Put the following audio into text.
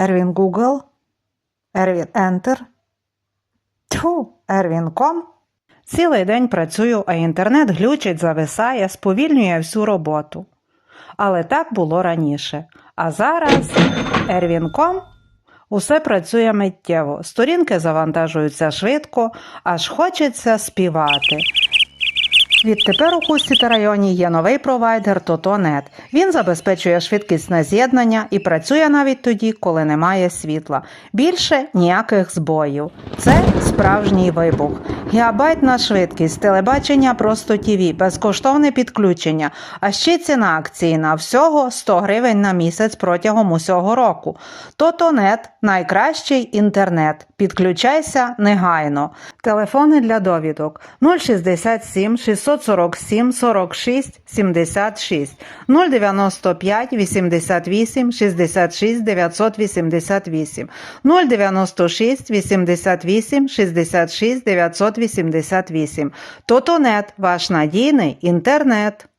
Ервін Google, Ервін Enter, Тьфу, Ервін.com. Цілий день працюю, а інтернет глючить, зависає, сповільнює всю роботу. Але так було раніше. А зараз Ервін.com усе працює миттєво. Сторінки завантажуються швидко, аж хочеться співати. Відтепер у Хусті та районі є новий провайдер Тотонет. Він забезпечує швидкісне з'єднання і працює навіть тоді, коли немає світла. Більше ніяких збоїв. Це справжній вибух. Гігабайтна швидкість, телебачення просто ТІВІ, безкоштовне підключення, а ще ціна акції на всього 100 гривень на місяць протягом усього року. Тотонет найкращий інтернет. Підключайся негайно. Телефони для довідок 067 647 46 76 095 88 66 988 096 88 66 988 Тотонет ваш надійний інтернет.